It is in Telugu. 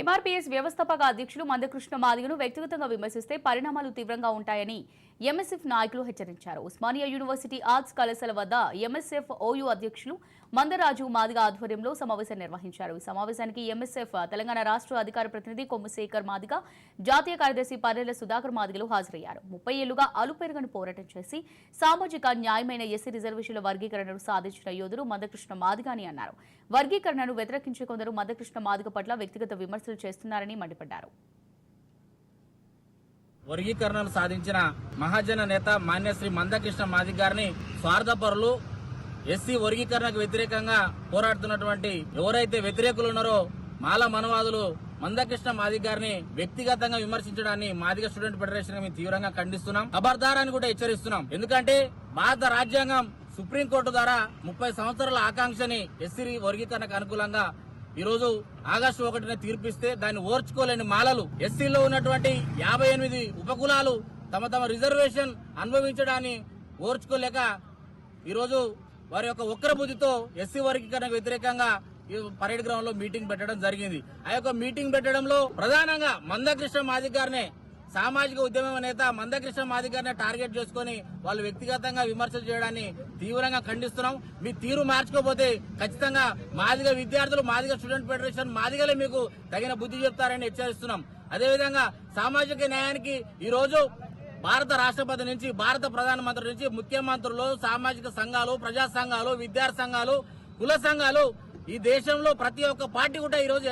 ఎంఆర్పీఎస్ వ్యవస్థాపక అధ్యక్షులు మందకృష్ణ మాదిగను వ్యక్తిగతంగా విమర్శిస్తే పరిణామాలు తీవ్రంగా ఉంటాయని ఎంఎస్ఎఫ్ నాయకులు హెచ్చరించారు. ఉస్మానియా యూనివర్సిటీ ఆర్ట్స్ కళాశాల వద్ద ఎంఎస్ఎఫ్ ఓయూ అధ్యక్షులు మందరాజు మాదిగ ఆధ్వర్యంలో సమావేశం నిర్వహించారు. ఈ సమావేశానికి ఎంఎస్ఎఫ్ తెలంగాణ రాష్ట్ర అధికార ప్రతినిధి కొమ్మశేఖర్ మాదిగ జాతీయ కార్యదర్శి పర్రెల సుధాకర్ మాదిగలు హాజరయ్యారు. ముప్పై ఏళ్ళుగా అలుపెరుగను పోరాటం చేసి సామాజిక న్యాయమైన ఎస్సీ రిజర్వేషన్ల వర్గీకరణను సాధించిన యోధుడు మందకృష్ణ మాదిగ అని అన్నారు. వర్గీకరణను వ్యతిరేకించే కొందరు మందకృష్ణ మాదిగ పట్ల వ్యక్తిగత విమర్శ విమర్శలు చేస్తున్నారని మండిపడ్డారు. వర్గీకరణను సాధించిన మహాజన నేత మాన్యశ్రీ మందకృష్ణ మాదిక్ గారిని స్వార్థపరులు ఎస్సీ వర్గీకరణకు వ్యతిరేకంగా పోరాడుతున్నటువంటి ఎవరైతే వ్యతిరేకులు ఉన్నారో మాల మనవాదులు మందకృష్ణ మాదిక్ గారిని వ్యక్తిగతంగా విమర్శించడాన్ని మాదిగ స్టూడెంట్ ఫెడరేషన్ మేము తీవ్రంగా ఖండిస్తున్నాం. ఖబర్దారాన్ని కూడా హెచ్చరిస్తున్నాం. ఎందుకంటే భారత రాజ్యాంగం సుప్రీంకోర్టు ద్వారా ముప్పై సంవత్సరాల ఆకాంక్షని ఎస్సీ వర్గీకరణకు అనుకూలంగా ఈరోజు ఆగస్టు ఒకటిన తీర్పిస్తే దాన్ని ఓర్చుకోలేని మాలలు ఎస్సీలో ఉన్నటువంటి యాభై ఎనిమిది ఉపకులాలు తమ తమ రిజర్వేషన్ అనుభవించడాన్ని ఓర్చుకోలేక ఈరోజు వారి యొక్క ఉగ్రబుద్ధితో ఎస్సీ వర్గీకరణకు వ్యతిరేకంగా ఈ పరేడ్ గ్రౌండ్లో మీటింగ్ పెట్టడం జరిగింది. ఆ యొక్క మీటింగ్ పెట్టడంలో ప్రధానంగా మందకృష్ణ మాదిక్ గారినే సామాజిక ఉద్యమం నేత మందకృష్ణ మాదిక్ టార్గెట్ చేసుకుని వాళ్ళు వ్యక్తిగతంగా విమర్శలు చేయడాన్ని తీవ్రంగా ఖండిస్తున్నాం. మీ తీరు మార్చుకోపోతే ఖచ్చితంగా మాదిగ విద్యార్థులు మాదిగ స్టూడెంట్ ఫెడరేషన్ మాదిగలే మీకు తగిన బుద్ధి చెప్తారని హెచ్చరిస్తున్నాం. అదేవిధంగా సామాజిక న్యాయానికి ఈ రోజు భారత రాష్ట్రపతి నుంచి భారత ప్రధానమంత్రి నుంచి ముఖ్యమంత్రులు సామాజిక సంఘాలు ప్రజా సంఘాలు విద్యార్థి సంఘాలు కుల సంఘాలు ఈ దేశంలో ప్రతి ఒక్క పార్టీ కూడా ఈ రోజు